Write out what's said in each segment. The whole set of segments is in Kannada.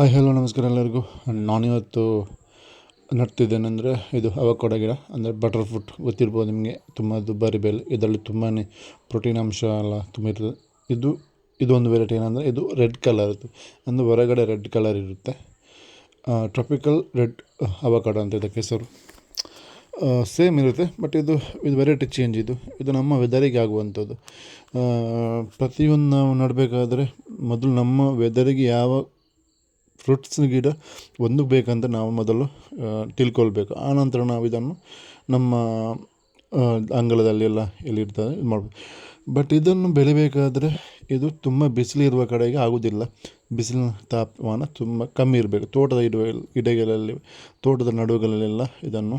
ಹಾಯ್, ಹಲೋ, ನಮಸ್ಕಾರ ಎಲ್ಲರಿಗೂ. ನಾನಿವತ್ತು ನಡ್ತಿದ್ದೇನೆಂದರೆ ಇದು ಅವಕೊಡ ಗಿಡ, ಅಂದರೆ ಬಟರ್ ಫ್ರೂಟ್ ಗೊತ್ತಿರ್ಬೋದು ನಿಮಗೆ ತುಂಬ ದುಬಾರಿ ಬೆಲೆ. ಇದರಲ್ಲಿ ತುಂಬಾ ಪ್ರೋಟೀನ್ ಅಂಶ ಎಲ್ಲ ತುಂಬ ಇರ್ತದೆ. ಇದು, ಇದೊಂದು ವೆರೈಟಿ ಏನಂದರೆ ಇದು ರೆಡ್ ಕಲರ್ ಅಂದರೆ ಹೊರಗಡೆ ರೆಡ್ ಕಲರ್ ಇರುತ್ತೆ. ಟ್ರಾಪಿಕಲ್ ರೆಡ್ ಅವಕಾಡ ಅಂತ ಇದಕ್ಕೆ ಹೆಸರು ಸೇಮ್ ಇರುತ್ತೆ ಬಟ್ ಇದು ಇದು ವೆರೈಟಿ ಚೇಂಜ್ ಇದು. ಇದು ನಮ್ಮ ವೆದರಿಗೆ ಆಗುವಂಥದ್ದು. ಪ್ರತಿಯೊಂದು ನಾವು ನೋಡಬೇಕಾದ್ರೆ ಮೊದಲು ನಮ್ಮ ವೆದರಿಗೆ ಯಾವ ಫ್ರೂಟ್ಸ್ ಗಿಡ ಒಂದು ಬೇಕಂತ ನಾವು ಮೊದಲು ತಿಳ್ಕೊಳ್ಬೇಕು. ಆನಂತರ ನಾವು ಇದನ್ನು ನಮ್ಮ ಅಂಗಳದಲ್ಲಿ ಎಲ್ಲ ಎಲ್ಲಿರ್ತದೆ ಇದು ಮಾಡ್ಬೋದು. ಬಟ್ ಇದನ್ನು ಬೆಳಿಬೇಕಾದರೆ ಇದು ತುಂಬ ಬಿಸಿಲಿರುವ ಕಡೆಗೆ ಆಗೋದಿಲ್ಲ ಬಿಸಿಲಿನ ತಾಪಮಾನ ತುಂಬ ಕಮ್ಮಿ ಇರಬೇಕು. ತೋಟದ ಇಡುವ ಗಿಡಗಳಲ್ಲಿ ತೋಟದ ನಡುವುಗಳಲ್ಲೆಲ್ಲ ಇದನ್ನು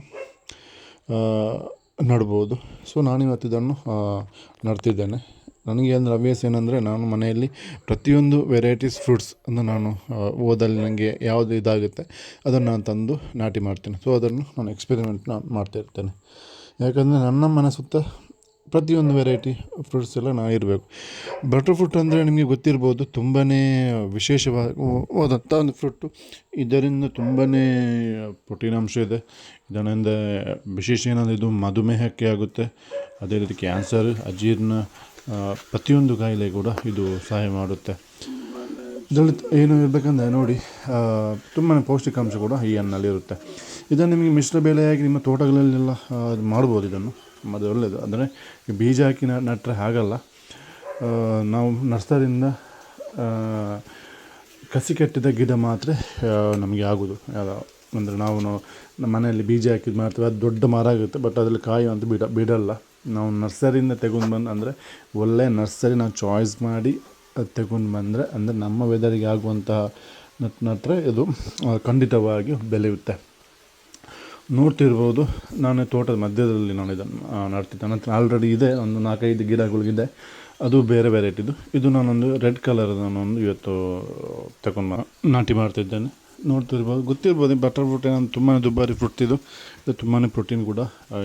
ನೆಡ್ಬೋದು. ಸೊ ನಾನಿವತ್ತು ಇದನ್ನು ನೆಡ್ತಿದ್ದೇನೆ. ನನಗೆ ಅಂದರೆ ಹವ್ಯಾಸ ಏನಂದರೆ ನಾನು ಮನೆಯಲ್ಲಿ ಪ್ರತಿಯೊಂದು ವೆರೈಟೀಸ್ ಫ್ರೂಟ್ಸ್ ಅನ್ನು ನಾನು ಹೋದಲ್ಲಿ ನನಗೆ ಯಾವುದು ಇದಾಗುತ್ತೆ ಅದನ್ನು ನಾನು ತಂದು ನಾಟಿ ಮಾಡ್ತೇನೆ. ಸೊ ಅದನ್ನು ನಾನು ಎಕ್ಸ್ಪೆರಿಮೆಂಟ್ ನಾನು ಮಾಡ್ತಾಯಿರ್ತೇನೆ ಯಾಕಂದರೆ ನನ್ನ ಮನೆ ಸುತ್ತ ಪ್ರತಿಯೊಂದು ವೆರೈಟಿ ಫ್ರೂಟ್ಸ್ ಎಲ್ಲ ನಾನು ಇರಬೇಕು. ಬಟರ್ ಫ್ರೂಟ್ ಅಂದರೆ ನಿಮಗೆ ಗೊತ್ತಿರ್ಬೋದು ತುಂಬಾ ವಿಶೇಷವಾದಂಥ ಒಂದು ಫ್ರೂಟು ಇದರಿಂದ ತುಂಬಾ ಪ್ರೋಟೀನ್ ಅಂಶ ಇದೆ. ಇದರಿಂದ ವಿಶೇಷ ಏನಂದರೆ ಇದು ಮಧುಮೇಹಕ್ಕೆ ಆಗುತ್ತೆ. ಅದೇ ರೀತಿ ಕ್ಯಾನ್ಸರ್ ಅಜೀರ್ಣ ಪ್ರತಿಯೊಂದು ಕಾಯಿಲೆ ಕೂಡ ಇದು ಸಹಾಯ ಮಾಡುತ್ತೆ. ಇದರಲ್ಲಿ ಏನು ಇರಬೇಕಂದ್ರೆ ನೋಡಿ ತುಂಬಾ ಪೌಷ್ಟಿಕಾಂಶ ಕೂಡ ಈ ಹಣ್ಣಲ್ಲಿರುತ್ತೆ ಇದನ್ನು ನಿಮಗೆ ಮಿಶ್ರ ಬೆಳೆಯಾಗಿ ನಿಮ್ಮ ತೋಟಗಳಲ್ಲೆಲ್ಲ ಮಾಡ್ಬೋದು ಇದನ್ನು. ಅದು ಒಳ್ಳೆಯದು ಅಂದರೆ ಬೀಜ ಹಾಕಿ ನೆಟ್ಟರೆ ಆಗಲ್ಲ ನಾವು ನರ್ಸರಿಂದ ಕಸಿ ಕಟ್ಟಿದ ಗಿಡ ಮಾತ್ರ ನಮಗೆ ಆಗೋದು. ಅಂದರೆ ನಾವು ಮನೆಯಲ್ಲಿ ಬೀಜ ಹಾಕಿದ ಮಾಡ್ತೇವೆ ಅದು ದೊಡ್ಡ ಮರ ಆಗುತ್ತೆ, ಬಟ್ ಅದರಲ್ಲಿ ಕಾಯಿ ಅಂತ ಬಿಡ, ಬಿಡಲ್ಲ. ನಾವು ನರ್ಸರಿಯಿಂದ ತೆಗೊಂಡು ಬಂದು ಅಂದರೆ ಒಳ್ಳೆಯ ನರ್ಸರಿ ನಾವು ಚಾಯ್ಸ್ ಮಾಡಿ ತೆಗೊಂಡು ಬಂದರೆ ಅಂದರೆ ನಮ್ಮ ವೆದರಿಗೆ ಆಗುವಂತಹ ನಟ್ ನೆಟ್ರೆ ಇದು ಖಂಡಿತವಾಗಿ ಬೆಳೆಯುತ್ತೆ. ನೋಡ್ತಿರ್ಬೋದು, ನಾನು ತೋಟದ ಮಧ್ಯದಲ್ಲಿ ನಾನು ಇದನ್ನು ನಡ್ತಿದ್ದೆ. ನನ್ನ ಆಲ್ರೆಡಿ ಇದೆ, ಒಂದು ನಾಲ್ಕೈದು ಗಿಡಗಳಿಗಿದೆ. ಅದು ಬೇರೆ ವೆರೈಟಿದು ಇದು ನಾನೊಂದು ರೆಡ್ ಕಲರ್ ನಾನೊಂದು ಇವತ್ತು ತಗೊಂಡು ನಾಟಿ ಮಾಡ್ತಿದ್ದೇನೆ. ನೋಡ್ತಿರ್ಬೋದು. ಗೊತ್ತಿರ್ಬೋದು ಬಟರ್ ಫ್ರೂಟ್ ಏನಂತ ತುಂಬಾ ದುಬಾರಿ ಫ್ರೂಟ್ ಇದು. ಇದು ತುಂಬಾ ಪ್ರೋಟೀನ್ ಕೂಡ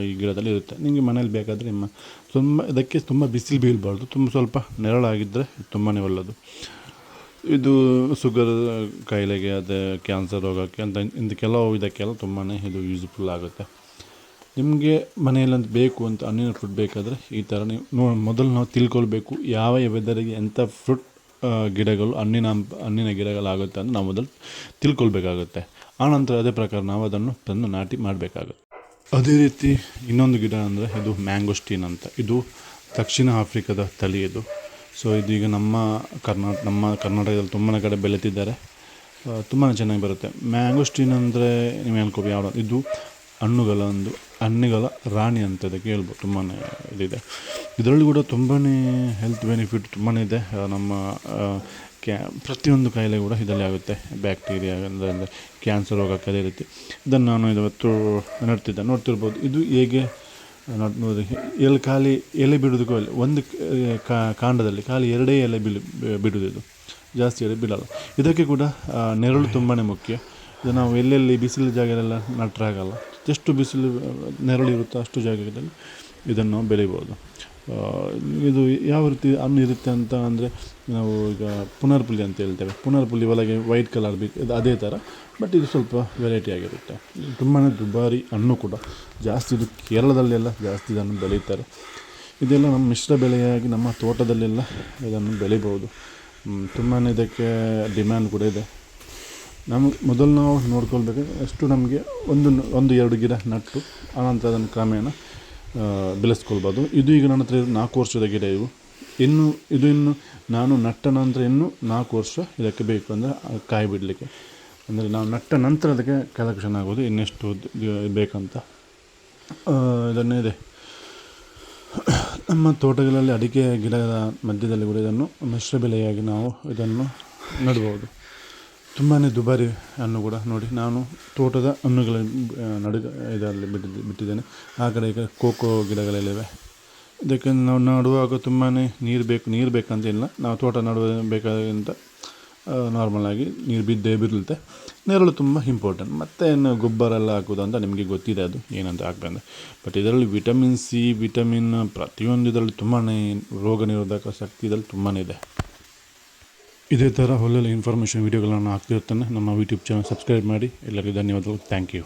ಈ ಗಿಡದಲ್ಲಿ ಇರುತ್ತೆ. ನಿಮಗೆ ಮನೇಲಿ ಬೇಕಾದರೆ ನಿಮ್ಮ ತುಂಬ, ಇದಕ್ಕೆ ತುಂಬ ಬಿಸಿಲು ಬೀಳಬಾರ್ದು. ತುಂಬ ಸ್ವಲ್ಪ ನೆರಳಾಗಿದ್ದರೆ ತುಂಬಾ ಒಳ್ಳೆಯದು ಇದು ಶುಗರ್ ಕಾಯಿಲೆಗೆ, ಅದೇ ಕ್ಯಾನ್ಸರ್ ರೋಗಕ್ಕೆ ಅಂತ, ಇಂದು ಕೆಲವು ಇದಕ್ಕೆಲ್ಲ ತುಂಬಾ ಇದು ಯೂಸ್ಫುಲ್ ಆಗುತ್ತೆ. ನಿಮಗೆ ಮನೆಯಲ್ಲಂತ ಬೇಕು ಅಂತ ಹಣ್ಣಿನ ಫ್ರೂಟ್ ಬೇಕಾದರೆ ಈ ಥರ ನೀವು ನೋ ಮೊದಲು ನಾವು ತಿಳ್ಕೊಳ್ಬೇಕು ಯಾವ ವೆದರಿಗೆ ಎಂಥ ಫ್ರೂಟ್ ಗಿಡಗಳು, ಹಣ್ಣಿನ ಹಣ್ಣಿನ ಗಿಡಗಳಾಗುತ್ತೆ ಅಂತ ನಾವು ಮೊದಲು ತಿಳ್ಕೊಳ್ಬೇಕಾಗುತ್ತೆ. ಆನಂತರ ಅದೇ ಪ್ರಕಾರ ನಾವು ಅದನ್ನು ತಂದು ನಾಟಿ ಮಾಡಬೇಕಾಗುತ್ತೆ. ಅದೇ ರೀತಿ ಇನ್ನೊಂದು ಗಿಡ ಅಂದರೆ ಇದು ಮ್ಯಾಂಗೋಸ್ಟೀನ್ ಅಂತ. ಇದು ದಕ್ಷಿಣ ಆಫ್ರಿಕಾದ ತಳಿ ಇದು. ಸೊ ಇದೀಗ ನಮ್ಮ ಕರ್ನಾ, ನಮ್ಮ ಕರ್ನಾಟಕದಲ್ಲಿ ತುಂಬಾ ಕಡೆ ಬೆಳೀತಿದ್ದಾರೆ. ತುಂಬಾ ಚೆನ್ನಾಗಿ ಬರುತ್ತೆ. ಮ್ಯಾಂಗೋಸ್ಟೀನ್ ಅಂದರೆ ನೀವು ಹೇಳ್ಕೊಬೋದು ಯಾವ ಇದು ಹಣ್ಣುಗಳ ಒಂದು, ಹಣ್ಣುಗಳ ರಾಣಿ ಅಂತ ಇದಕ್ಕೆ ಹೇಳ್ಬೋದು. ತುಂಬಾ ಇದಿದೆ. ಇದರಲ್ಲಿ ಕೂಡ ತುಂಬಾ ಹೆಲ್ತ್ ಬೆನಿಫಿಟ್ ತುಂಬಾ ಇದೆ. ನಮ್ಮ ಕ್ಯಾ, ಪ್ರತಿಯೊಂದು ಕಾಯಿಲೆ ಕೂಡ ಇದರಲ್ಲಿ ಆಗುತ್ತೆ. ಬ್ಯಾಕ್ಟೀರಿಯಾ ಅಂದರೆ ಕ್ಯಾನ್ಸರ್ ರೋಗ ಕಲೆ ರೀತಿ ಇದನ್ನು ನಾನು ಇವತ್ತು ನಡ್ತಿದ್ದೆ. ನೋಡ್ತಿರ್ಬೋದು. ಇದು ಹೇಗೆ ನೋಡಿ ಎಲ್ಲಿ ಖಾಲಿ ಎಲೆ ಬಿಡೋದಕ್ಕೂ ಅಲ್ಲಿ, ಒಂದು ಕಾಂಡದಲ್ಲಿ ಖಾಲಿ ಎರಡೇ ಎಲೆ ಬಿಳಿ ಬಿಡೋದು ಇದು. ಜಾಸ್ತಿ ಎಲೆ ಬಿಡಲ್ಲ. ಇದಕ್ಕೆ ಕೂಡ ನೆರಳು ತುಂಬಾ ಮುಖ್ಯ. ಇದು ನಾವು ಎಲ್ಲೆಲ್ಲಿ ಬಿಸಿಲು ಜಾಗದಲ್ಲೆಲ್ಲ ನಟ್ರಾಗಲ್ಲ ಎಷ್ಟು ಬಿಸಿಲು ನೆರಳು ಇರುತ್ತೋ ಅಷ್ಟು ಜಾಗದಲ್ಲಿ ಇದನ್ನು ಬೆಳಿಬೋದು. ಇದು ಯಾವ ರೀತಿ ಹಣ್ಣು ಇರುತ್ತೆ ಅಂತ ಅಂದರೆ ನಾವು ಈಗ ಪುನರ್ಪುಲಿ ಅಂತ ಹೇಳ್ತೇವೆ. ಪುನರ್ಪುಲಿ ಒಳಗೆ ವೈಟ್ ಕಲರ್ ಬಿ, ಇದು ಅದೇ ಥರ ಬಟ್ ಇದು ಸ್ವಲ್ಪ ವೆರೈಟಿ ಆಗಿರುತ್ತೆ. ತುಂಬಾ ದುಬಾರಿ ಹಣ್ಣು ಕೂಡ. ಜಾಸ್ತಿ ಇದು ಕೇರಳದಲ್ಲೆಲ್ಲ ಜಾಸ್ತಿ ಇದನ್ನು ಬೆಳೀತಾರೆ. ಇದೆಲ್ಲ ನಮ್ಮ ಮಿಶ್ರ ಬೆಳೆಯಾಗಿ ನಮ್ಮ ತೋಟದಲ್ಲೆಲ್ಲ ಇದನ್ನು ಬೆಳಿಬೋದು. ತುಂಬಾ ಇದಕ್ಕೆ ಡಿಮ್ಯಾಂಡ್ ಕೂಡ ಇದೆ. ನಮಗೆ ಮೊದಲು ನಾವು ನೋಡ್ಕೊಳ್ಬೇಕು ಎಷ್ಟು ನಮಗೆ ಒಂದು ಒಂದು ಎರಡು ಗಿಡ ನಟ್ಟು, ಆನಂತರ ಅದನ್ನು ಕ್ರಮೇಣ ಬೆಳೆಸ್ಕೊಳ್ಬೋದು. ಇದು ಈಗ ನನ್ನ ಹತ್ರ ನಾಲ್ಕು ವರ್ಷದ ಗಿಡ ಇವು. ಇನ್ನು, ಇದು ಇನ್ನು ನಾನು ನಟ್ಟ ನಂತರ ಇನ್ನೂ ನಾಲ್ಕು ವರ್ಷ ಇದಕ್ಕೆ ಬೇಕು ಅಂದರೆ ಕಾಯಿ ಬಿಡಲಿಕ್ಕೆ. ಅಂದರೆ ನಾವು ನಟ್ಟ ನಂತರ ಅದಕ್ಕೆ ಕಲೆಕ್ಷನ್ ಆಗೋದು ಇನ್ನೆಷ್ಟು ಬೇಕಂತ. ಇದನ್ನೇ ಇದೆ. ನಮ್ಮ ತೋಟಗಳಲ್ಲಿ ಅಡಿಕೆ ಗಿಡದ ಮಧ್ಯದಲ್ಲಿ ಕೂಡ ಇದನ್ನು ಮಿಶ್ರ ಬೆಳೆಯಾಗಿ ನಾವು ಇದನ್ನು ನೆಡ್ಬೋದು. ತುಂಬಾ ದುಬಾರಿ ಹಣ್ಣು ಕೂಡ ನೋಡಿ. ನಾನು ತೋಟದ ಹಣ್ಣುಗಳ ನಡುವೆ ಇದರಲ್ಲಿ ಬಿಟ್ಟಿದ್ದೆ ಬಿಟ್ಟಿದ್ದೇನೆ. ಆ ಕಡೆ ಈ ಕಡೆ ಕೋಕೋ ಗಿಡಗಳೆಲ್ಲಿವೆ ಇದಕ್ಕೆ ನಾವು ನಡುವಾಗ ತುಂಬಾ ನೀರು ಬೇಕು, ನೀರು ಬೇಕಂತಿಲ್ಲ ನಾವು ತೋಟ ನಡುವ ಬೇಕಾದಂಥ ನಾರ್ಮಲಾಗಿ ನೀರು ಬಿದ್ದೇ ಬಿರುತ್ತೆ. ನೆರಳು ತುಂಬ ಇಂಪಾರ್ಟೆಂಟ್ ಮತ್ತು ಏನು ಗೊಬ್ಬರ ಎಲ್ಲ ಹಾಕೋದು ಅಂತ ನಿಮಗೆ ಗೊತ್ತಿದೆ ಅದು, ಏನಂತ ಹಾಕ್ಬೇಕಂದ್ರೆ ಬಟ್ ಇದರಲ್ಲಿ ವಿಟಮಿನ್ ಸಿ ವಿಟಮಿನ್ ಪ್ರತಿಯೊಂದು ಇದರಲ್ಲಿ ತುಂಬಾ ರೋಗ ನಿರೋಧಕ ಶಕ್ತಿ ಇದರಲ್ಲಿ ತುಂಬಾ ಇದೆ. ಇದೇ ಥರ ಒಳ್ಳೊಳ್ಳೆ ಇನ್ಫಾರ್ಮೇಷನ್ ವೀಡಿಯೋಗಳನ್ನು ಹಾಕ್ತಿರ್ತಾನೆ ನಮ್ಮ ಯೂಟ್ಯೂಬ್ ಚಾನಲ್ ಸಬ್ಸ್ಕ್ರೈಬ್ ಮಾಡಿ. ಎಲ್ಲರಿಗೂ ಧನ್ಯವಾದಗಳು. Thank you